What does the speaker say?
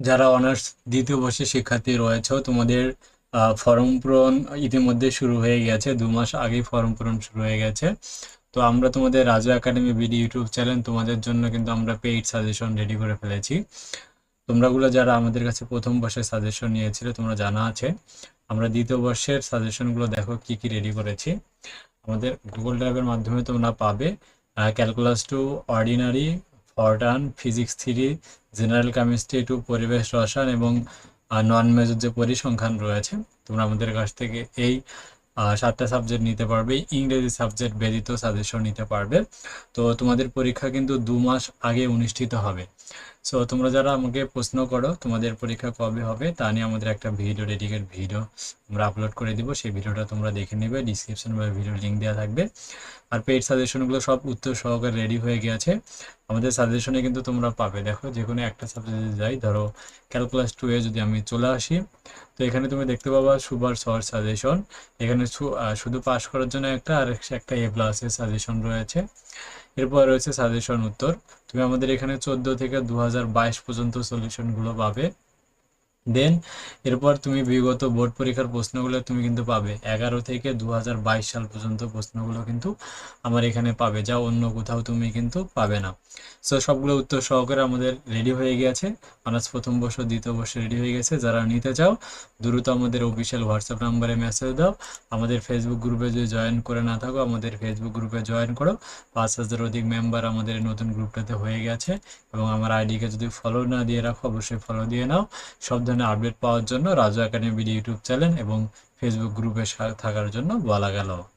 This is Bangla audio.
যারা অনার্স দ্বিতীয় বর্ষের শিক্ষার্থী রয়েছে, তোমাদের ফর্ম পূরণ ইতিমধ্যে শুরু হয়ে গেছে, দু মাস আগেই ফর্ম পূরণ শুরু হয়ে গেছে। তো আমরা তোমাদের Raju academy BD YouTube channel তোমাদের জন্য কিন্তু আমরা পেইড সাজেশন রেডি করে ফেলেছি। তোমরাগুলো যারা আমাদের কাছে প্রথম বর্ষের সাজেশন নিয়েছিলে, তোমরা জানা আছে। আমরা দ্বিতীয় বর্ষের সাজেশনগুলো দেখো কি কি রেডি করেছি। আমাদের গুগল ড্রাইভের মাধ্যমে তোমরা পাবে calculus two ordinary Fortran physics three, general chemistry two, পরিবেশ রসায়ন এবং নন মেজর যে পরিসংখ্যান রয়েছে, তোমরা আমাদের কাছ থেকে এই সাতটা সাবজেক্ট নিতে পারবে, ইংরেজি সাবজেক্ট ব্যতীত সাজেশন নিতে পারবে। তো তোমাদের পরীক্ষা কিন্তু দু মাস আগে অনুষ্ঠিত হবে। সো তোমরা যারা আমাকে প্রশ্ন করো, তোমাদের পরীক্ষা কবে হবে, তা নিয়ে আমাদের একটা ভিডিও ডেডিকেট ভিডিও আমরা আপলোড করে দিব। সেই ভিডিওটা তোমরা দেখে নেবে ডিসক্রিপশন বা ভিডিও লিঙ্ক দেওয়া থাকবে। আর পেড সাজেশনগুলো সব উত্তর সহকারে রেডি হয়ে গেছে। আমাদের সাজেশনে কিন্তু তোমরা পাবে। দেখো, যে কোনো একটা সাবজেক্টে যাই, ধরো ক্যালকুলাস টু এ যদি আমি চলে আসি, তো এখানে তুমি দেখতে পাবা সুপার শর্ট সাজেশন এখানে শুধু পাস করার জন্য একটা আর একটা এ প্লাসের সাজেশন রয়েছে। এরপর রয়েছে সাজেশন উত্তর। তুমি আমাদের এখানে চোদ্দ থেকে দু হাজার বাইশ পর্যন্ত সলিউশনগুলো পাবে। দেন এরপর তুমি বিগত বোর্ড পরীক্ষার প্রশ্নগুলো তুমি কিন্তু পাবে। এগারো থেকে দু সাল পর্যন্ত প্রশ্নগুলো কিন্তু আমার এখানে পাবে, যা অন্য কোথাও তুমি কিন্তু পাবে না। সো সবগুলো উত্তর সহকারে আমাদের রেডি হয়ে গেছে। অনার্স প্রথম বর্ষ, দ্বিতীয় বর্ষ রেডি হয়ে গেছে। যারা নিতে চাও, দ্রুত আমাদের অফিসিয়াল হোয়াটসঅ্যাপ নাম্বারে মেসেজ দাও। আমাদের ফেসবুক গ্রুপে যদি জয়েন করে না থাকো, আমাদের ফেসবুক গ্রুপে জয়েন করো। পাঁচ হাজার অধিক মেম্বার আমাদের নতুন গ্রুপটাতে হয়ে গেছে এবং আমার আইডিকে যদি ফলো না দিয়ে রাখো, অবশ্যই ফলো দিয়ে নাও। সব ধরনের আপডেট পাওয়ার জন্য রাজু একাডেমি ইউটিউব চ্যানেল এবং ফেসবুক গ্রুপে থাকার জন্য বলা গেল।